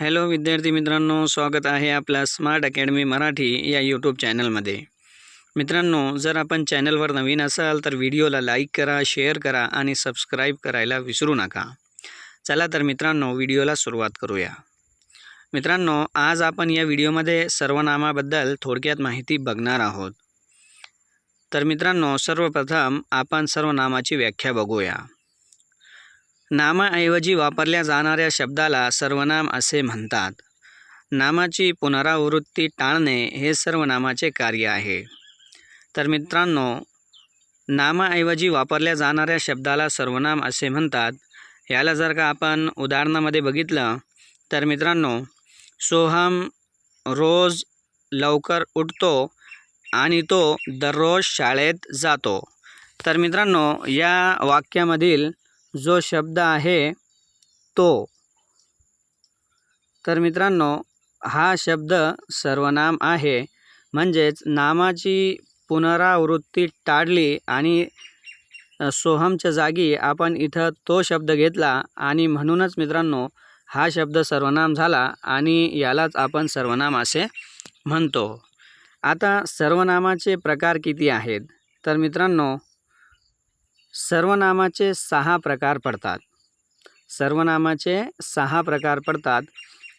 Hello विद्यार्थी मित्रांनो स्वागत आहे आपल्या स्मार्ट अकॅडमी मराठी या यूट्यूब चॅनलमध्ये मित्रांनो जर आपण चॅनलवर नवीन असाल तर व्हिडिओला लाईक करा शेअर करा आणि सबस्क्राईब करायला विसरू नका. चला तर मित्रांनो व्हिडिओला सुरुवात करूया. मित्रांनो आज आपण या व्हिडिओमध्ये सर्वनामाबद्दल थोडक्यात माहिती बघणार आहोत. तर मित्रांनो सर्वप्रथम आपण सर्वनामाची व्याख्या बघूया. नामाऐवजी वापरल्या जाणाऱ्या शब्दाला सर्वनाम असे म्हणतात. नामाची पुनरावृत्ती टाळणे हे सर्वनामाचे कार्य आहे. तर मित्रांनो नामाऐवजी वापरल्या जाणाऱ्या शब्दाला सर्वनाम असे म्हणतात. याला जर का आपण उदाहरणामध्ये बघितलं तर मित्रांनो सोहम रोज लवकर उठतो आणि तो दररोज शाळेत जातो. तर मित्रांनो या वाक्यामधील जो शब्द आहे तो. तर मित्रांनो हा शब्द सर्वनाम आहे. म्हणजेच नामाची पुनरावृत्ती टाळली आणि सोहमच्या जागी आपण इथं तो शब्द घेतला आणि म्हणूनच मित्रांनो हा शब्द सर्वनाम झाला आणि यालाच आपण सर्वनाम असे म्हणतो. आता सर्वनामाचे प्रकार किती आहेत? तर मित्रांनो सर्वनामाचे सहा प्रकार पडतात. सर्वनामाचे सहा प्रकार पडतात.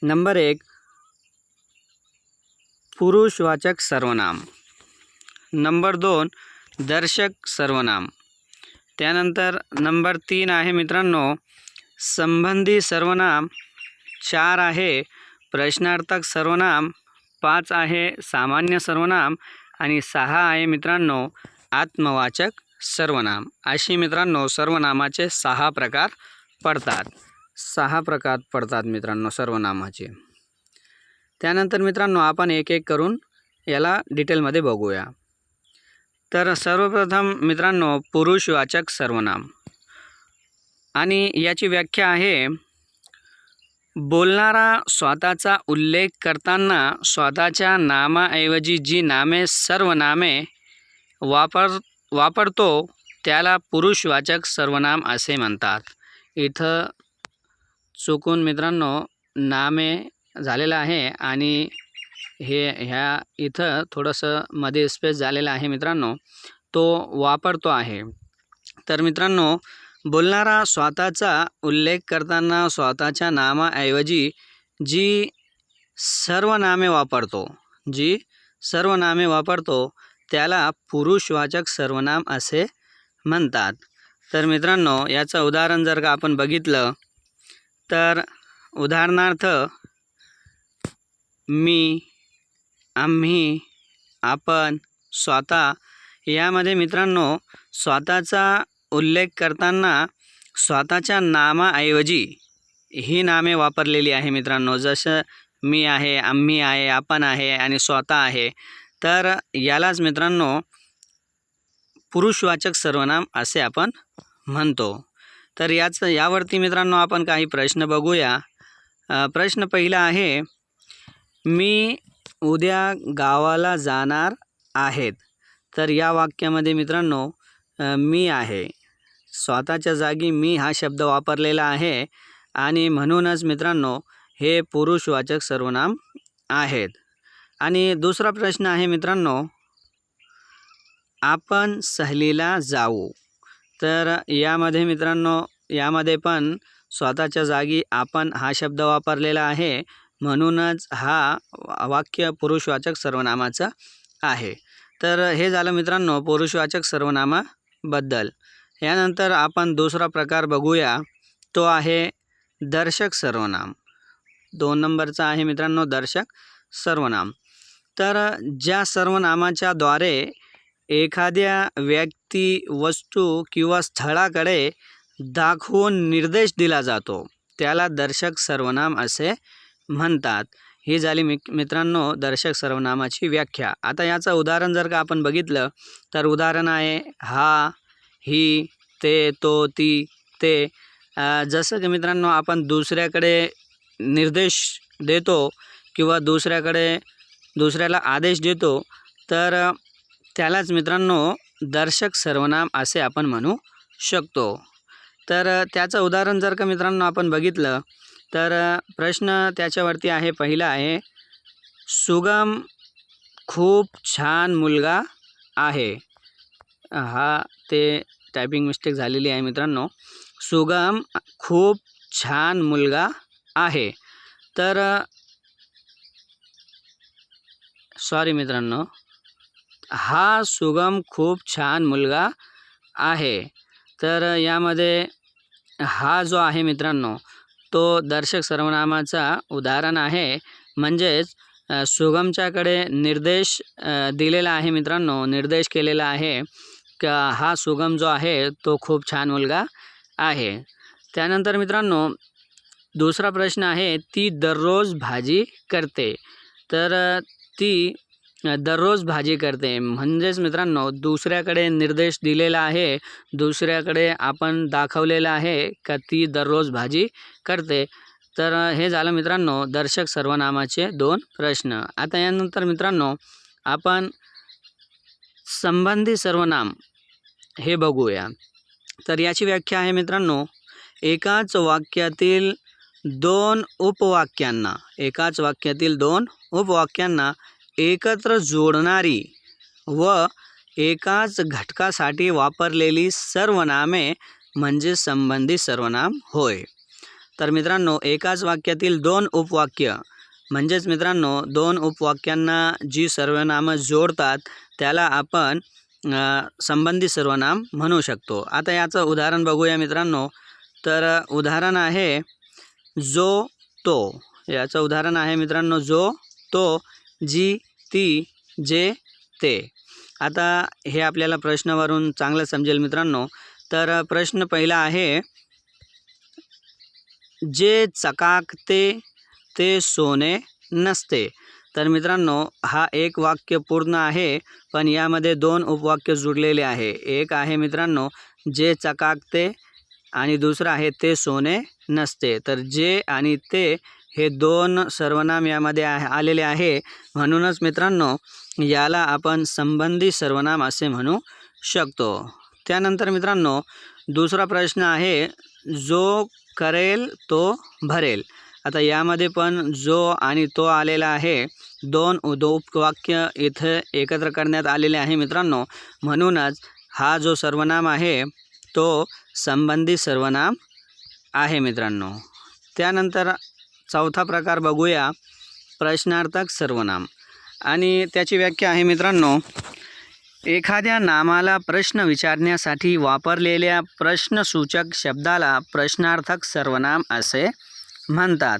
नंबर एक पुरुषवाचक सर्वनाम. नंबर दोन दर्शक सर्वनाम. त्यानंतर नंबर तीन आहे मित्रांनो संबंधी सर्वनाम. चार आहे प्रश्नार्थक सर्वनाम. पाच आहे सामान्य सर्वनाम. आणि सहा आहे मित्रांनो आत्मवाचक सर्वनाम. अशी मित्रांनो सर्वनामाचे सहा प्रकार पडतात. सहा प्रकार पडतात मित्रांनो सर्वनामाचे. त्यानंतर मित्रांनो आपण एक एक करून याला डिटेलमध्ये बघूया. तर सर्वप्रथम मित्रांनो पुरुषवाचक सर्वनाम. आणि याची व्याख्या आहे बोलणारा स्वतःचा उल्लेख करताना स्वतःच्या नामाऐवजी जी नामे सर्वनामे वापर वापरतो त्याला पुरुषवाचक सर्वनाम असे म्हणतात. इथं चुकून मित्रांनो नामे झालेलं आहे आणि हे ह्या इथं थोडंसं मध्ये स्पेस झालेलं आहे मित्रांनो. तो वापरतो आहे. तर मित्रांनो बोलणारा स्वतःचा उल्लेख करताना स्वतःच्या नामाऐवजी जी सर्वनामे वापरतो जी सर्वनामे वापरतो त्याला पुरुषवाचक सर्वनाम असे म्हणतात. तर मित्रांनो याचं उदाहरण जर का आपण बघितलं तर उदाहरणार्थ मी आम्ही आपण स्वतः यामध्ये मित्रांनो स्वतःचा उल्लेख करताना स्वतःच्या नामाऐवजी ही नामे वापरलेली आहे मित्रांनो. जसं मी आहे आम्ही आहे आपण आहे आणि स्वतः आहे. तर यालाच मित्रांनो पुरुषवाचक सर्वनाम असे आपण म्हणतो. तर याचं यावरती मित्रांनो आपण काही प्रश्न बघूया. प्रश्न पहिला आहे मी उद्या गावाला जाणार आहेत. तर या वाक्यामध्ये मित्रांनो मी आहे. स्वतःच्या जागी मी हा शब्द वापरलेला आहे आणि म्हणूनच मित्रांनो हे पुरुषवाचक सर्वनाम आहेत. आणि दुसरा प्रश्न आहे मित्रांनो आपण सहलीला जाऊ. तर यामध्ये मित्रांनो यामध्ये पण स्वतःच्या जागी आपण हा शब्द वापरलेला आहे. म्हणूनच हा वा- वाक्य पुरुषवाचक सर्वनामाचं आहे. तर हे झालं मित्रांनो पुरुषवाचक सर्वनामाबद्दल. यानंतर आपण दुसरा प्रकार बघूया. तो आहे दर्शक सर्वनाम. दोन नंबरचा आहे मित्रांनो दर्शक सर्वनाम. तर ज्या सर्वनामाच्या द्वारे एखाद्या व्यक्ती वस्तू किंवा स्थळाकडे दाखवून निर्देश दिला जातो त्याला दर्शक सर्वनाम असे म्हणतात. ही झाली मि मित्रांनो दर्शक सर्वनामाची व्याख्या. आता याचं उदाहरण जर का आपण बघितलं तर उदाहरण आहे हा ही ते तो ती ते. जसं की मित्रांनो आपण दुसऱ्याकडे निर्देश देतो किंवा दुसऱ्याकडे दुसऱ्याला आदेश देतो तर त्यालाच मित्रांनो दर्शक सर्वनाम असे आपण म्हणू शकतो. तर त्याचं उदाहरण जर का मित्रांनो आपण बघितलं तर प्रश्न त्याच्यावरती आहे पहिला आहे सुगम खूप छान मुलगा आहे. हा ते टायपिंग मिस्टेक झालेली आहे मित्रांनो. सुगम खूप छान मुलगा आहे. तर सॉरी मित्रांनो. हा सुगम खूप छान मुलगा आहे. तर यामध्ये हा जो आहे मित्रांनो तो दर्शक सर्वनामाचा उदाहरण आहे. म्हणजेच सुगमच्याकडे निर्देश दिलेला आहे मित्रांनो निर्देश केलेला आहे का हा सुगम जो आहे तो खूप छान मुलगा आहे. त्यानंतर मित्रांनो दुसरा प्रश्न आहे ती दररोज भाजी करते. तर ती दररोज भाजी करते. म्हणजेच मित्रांनो दुसऱ्याकडे निर्देश दिलेला आहे दुसऱ्याकडे आपण दाखवलेलं आहे का ती दररोज भाजी करते. तर हे झालं मित्रांनो दर्शक सर्वनामाचे दोन प्रश्न. आता यानंतर मित्रांनो आपण संबंधी सर्वनाम हे बघूया. तर याची व्याख्या आहे मित्रांनो एकाच वाक्यातील दोन उपवाक्यांना एकाच वाक्यातील दोन उपवाक्यांना एकत्र जोडणारी व एकाच घटकासाठी वापरलेली सर्वनामे म्हणजे संबंधित सर्वनाम होय. तर मित्रांनो एकाच वाक्यातील दोन उपवाक्य म्हणजेच मित्रांनो दोन उपवाक्यांना जी सर्वनामं जोडतात त्याला आपण संबंधित संबंधी सर्वनाम म्हणू शकतो. आता याचं उदाहरण बघूया मित्रांनो. तर उदाहरण आहे जो तो. याचं उदाहरण आहे मित्रांनो जो तो जी ती जे ते. आता हे आपल्याला प्रश्नावरून चांगलं समजेल मित्रांनो. तर प्रश्न पहिला आहे जे चकाकते ते सोने नसते. तर मित्रांनो हा एक वाक्य पूर्ण आहे पण यामध्ये दोन उपवाक्य जुडलेले आहे. एक आहे मित्रांनो जे चकाकते आणि दुसरं आहे ते सोने नसते. तर जे आणि ते हे दोन सर्वनाम यामध्ये आलेले आहे. म्हणूनच मित्रांनो याला आपण संबंधी सर्वनाम असे म्हणू शकतो. त्यानंतर मित्रांनो दुसरा प्रश्न आहे जो करेल तो भरेल. आता यामध्ये पण जो आणि तो आलेला आहे दोन उदो उपवाक्य इथं एकत्र करण्यात आलेले आहे मित्रांनो. म्हणूनच हा जो सर्वनाम आहे तो संबंधी सर्वनाम आहे मित्रांनो. त्यानंतर चौथा प्रकार बघूया. प्रश्नार्थक सर्वनाम. आणि त्याची व्याख्या आहे मित्रांनो एखाद्या नामाला प्रश्न विचारण्यासाठी वापरलेल्या प्रश्नसूचक शब्दाला प्रश्नार्थक सर्वनाम असे म्हणतात.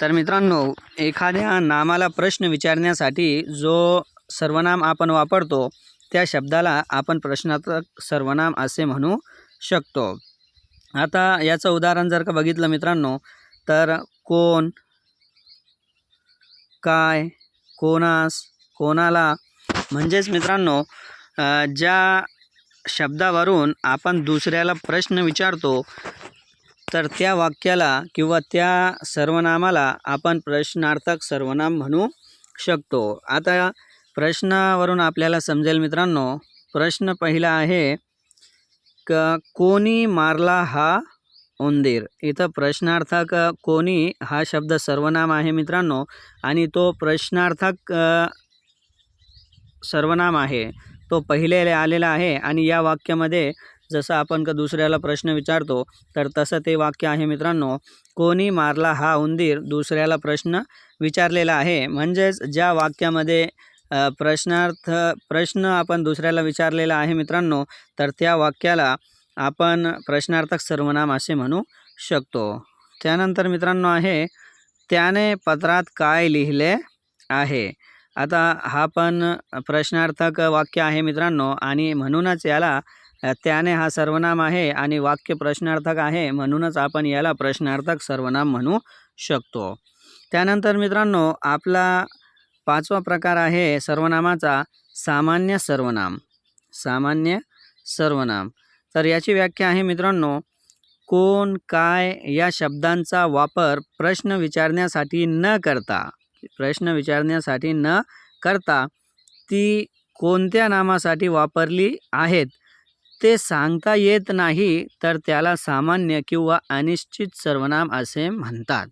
तर मित्रांनो एखाद्या नामाला प्रश्न विचारण्यासाठी जो सर्वनाम आपण वापरतो त्या शब्दाला आपण प्रश्नार्थक सर्वनाम असे म्हणू शकतो. आता याचं उदाहरण जर का बघितलं मित्रांनो तर कोण काय कोणास कोणाला? म्हणजेच मित्रांनो ज्या शब्दावरून आपण दुसऱ्याला प्रश्न विचारतो तर त्या वाक्याला किंवा त्या सर्वनामाला आपण प्रश्नार्थक सर्वनाम म्हणू शकतो. आता प्रश्नावरून आपल्याला समजेल मित्रांनो प्रश्न पहिला आहे क कोणी मारला हा उंदीर? इथं प्रश्नार्थक कोणी हा शब्द सर्वनाम आहे मित्रांनो आणि तो प्रश्नार्थक सर्वनाम आहे. तो पहिले आलेला आहे आणि या वाक्यामध्ये जसं आपण का दुसऱ्याला प्रश्न विचारतो तर तसं ते वाक्य आहे मित्रांनो कोणी मारला हा उंदीर दुसऱ्याला प्रश्न विचारलेला आहे. म्हणजेच ज्या वाक्यामध्ये प्रश्नार्थ प्रश्न आपण दुसऱ्याला विचारलेला आहे मित्रांनो तर त्या वाक्याला आपण प्रश्नार्थक सर्वनाम असे म्हणू शकतो. त्यानंतर मित्रांनो आहे त्याने पत्रात काय लिहिले आहे? आता हा पण प्रश्नार्थक वाक्य आहे मित्रांनो आणि म्हणूनच याला त्याने हा सर्वनाम आहे आणि वाक्य प्रश्नार्थक आहे म्हणूनच आपण याला प्रश्नार्थक सर्वनाम म्हणू शकतो. त्यानंतर मित्रांनो आपला पाचवा प्रकार आहे सर्वनामाचा सामान्य सर्वनाम. सामान्य सर्वनाम. तर याची व्याख्या आहे मित्रांनो कोण काय या शब्दांचा वापर प्रश्न विचारण्यासाठी न करता प्रश्न विचारण्यासाठी न करता ती कोणत्या नामासाठी वापरली आहेत ते सांगता येत नाही तर त्याला सामान्य किंवा अनिश्चित सर्वनाम असे म्हणतात.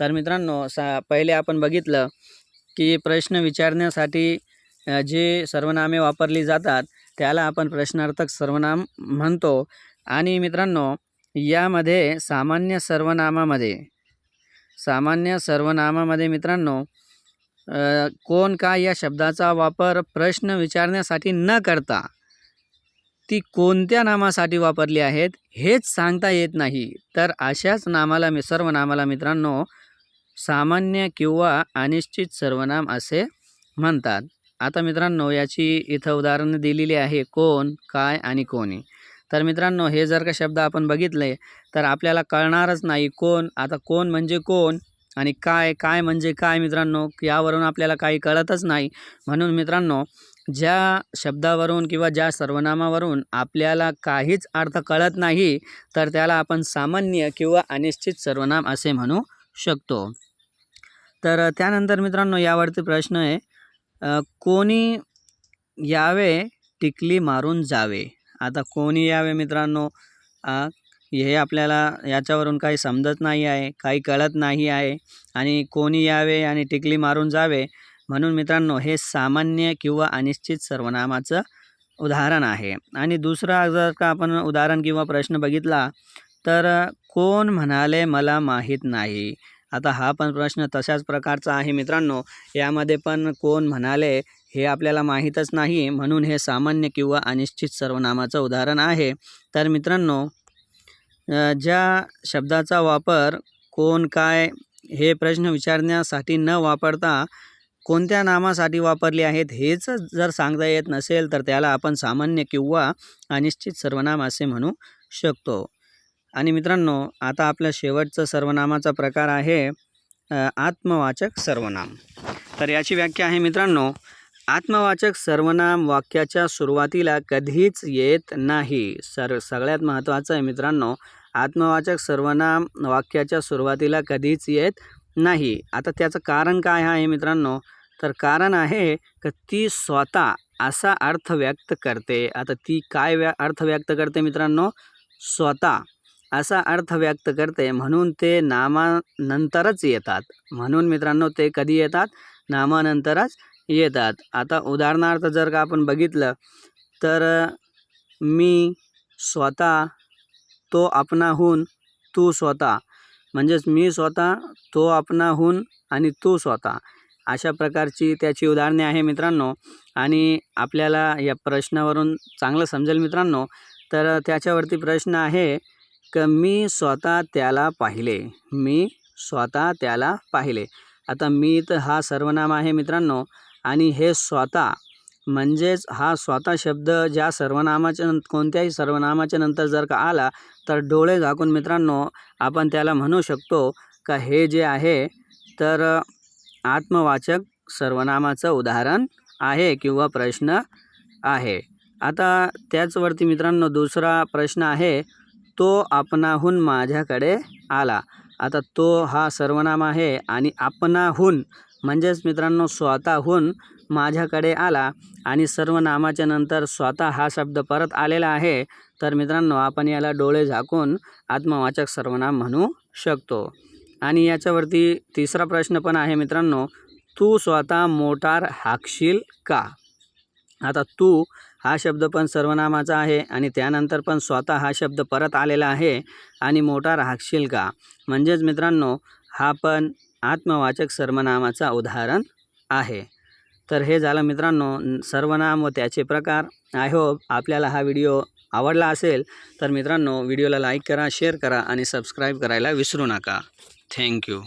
तर मित्रांनो सा पहिले आपण बघितलं की प्रश्न विचारण्यासाठी जे सर्वनामे वापरली जातात त्याला आपण प्रश्नार्थक सर्वनाम म्हणतो. आणि मित्रांनो यामध्ये सामान्य सर्वनामामध्ये सामान्य सर्वनामामध्ये मित्रांनो कोण का या शब्दाचा वापर प्रश्न विचारण्यासाठी न करता ती कोणत्या नामासाठी वापरली आहेत हेच सांगता येत नाही. तर अशाच नामाला मी सर्वनामाला मित्रांनो सामान्य किंवा अनिश्चित सर्वनाम असे म्हणतात. आता मित्रांनो याची इथं उदाहरणं दिलेली आहे कोण काय आणि कोणी. तर मित्रांनो हे जर का शब्द आपण बघितले तर आपल्याला कळणारच नाही कोण आता कोण म्हणजे कोण आणि काय काय म्हणजे काय मित्रांनो यावरून आपल्याला काही कळतच नाही. म्हणून मित्रांनो ज्या शब्दावरून किंवा ज्या सर्वनामावरून आपल्याला काहीच अर्थ कळत नाही तर त्याला आपण सामान्य किंवा अनिश्चित सर्वनाम असे म्हणू शकतो. तर त्यानंतर मित्रांनो यावरती प्रश्न आहे कोणी यावे टिकली मारून जावे? आता कोणी यावे मित्रांनो? हे आपल्याला याच्यावरून काही समजत नाही आहे काही कळत नाही आहे आणि कोणी यावे आणि टिकली मारून जावे? म्हणून मित्रांनो हे सामान्य किंवा अनिश्चित सर्वनामाचं उदाहरण आहे. आणि दुसरा जर का आपण उदाहरण किंवा प्रश्न बघितला तर कोण म्हणाले मला माहीत नाही आता हा पण प्रश्न तशाच प्रकारचा आहे मित्रांनो. यामध्ये पण कोण म्हणाले हे आपल्याला माहीतच नाही म्हणून हे सामान्य किंवा अनिश्चित सर्वनामाचं उदाहरण आहे. तर मित्रांनो ज्या शब्दाचा वापर कोण काय हे प्रश्न विचारण्यासाठी न वापरता कोणत्या नामासाठी वापरले आहेत हेच जर सांगता येत नसेल तर त्याला आपण सामान्य किंवा अनिश्चित सर्वनाम असे म्हणू शकतो. आणि मित्रांनो आता आपल्या शेवटचं सर्वनामाचा प्रकार आहे आत्मवाचक सर्वनाम. तर याची व्याख्या आहे मित्रांनो आत्मवाचक सर्वनाम वाक्याच्या सुरुवातीला कधीच येत नाही. सर सगळ्यात महत्त्वाचं आहे मित्रांनो आत्मवाचक सर्वनाम वाक्याच्या सुरुवातीला कधीच येत नाही. आता त्याचं कारण काय आहे मित्रांनो? तर कारण आहे का ती स्वतः असा अर्थ व्यक्त करते. आता ती काय व्या अर्थ व्यक्त करते मित्रांनो? स्वतः. असा अर्थ व्यक्त करते. म्हणून ते नामानंतरच येतात. म्हणून मित्रांनो ते कधी येतात? नामानंतरच येतात. आता उदाहरणार्थ जर का आपण बघितलं तर मी स्वतः तो आपणाहून तू स्वतः. म्हणजेच मी स्वतः तो आपणाहून आणि तू स्वतः. अशा प्रकारची त्याची उदाहरणे आहे मित्रांनो. आणि आपल्याला या प्रश्नावरून चांगलं समजेल मित्रांनो. तर त्याच्यावरती प्रश्न आहे क मी स्वतः त्याला पाहिले? मी स्वतः त्याला पाहिले. आता मी तर हा सर्वनाम आहे मित्रांनो. आणि हे स्वतः म्हणजेच हा स्वतः शब्द ज्या सर्वनामाच्या नं कोणत्याही सर्वनामाच्या नंतर जर का आला तर डोळे झाकून मित्रांनो आपण त्याला म्हणू शकतो का हे जे आहे तर आत्मवाचक सर्वनामाचं उदाहरण आहे किंवा प्रश्न आहे. आता त्याचवरती मित्रांनो दुसरा प्रश्न आहे. तो आपणाहून माझ्याकडे आला. आता तो हा सर्वनाम आहे आणि आपणाहून म्हणजेच मित्रांनो स्वतःहून माझ्याकडे आला आणि सर्वनामाच्या नंतर स्वतः हा शब्द परत आलेला आहे. तर मित्रांनो आपण याला डोळे झाकून आत्मवाचक सर्वनाम म्हणू शकतो. आणि याच्यावरती तिसरा प्रश्न पण आहे मित्रांनो तू स्वतः मोटार हाकशील का? आता तू हा शब्द पण सर्वनामाचा आहे आणि त्यानंतर पण स्वतः हा शब्द परत आलेला आहे आणि मोठा राहशील का? म्हणजेच मित्रांनो हा पण आत्मवाचक सर्वनामाचा उदाहरण आहे. तर हे झालं मित्रांनो सर्वनाम व त्याचे प्रकार. आय होप आपल्याला हा व्हिडिओ आवडला असेल. तर मित्रांनो व्हिडिओला लाईक करा शेअर करा आणि सबस्क्राईब करायला विसरू नका. थँक्यू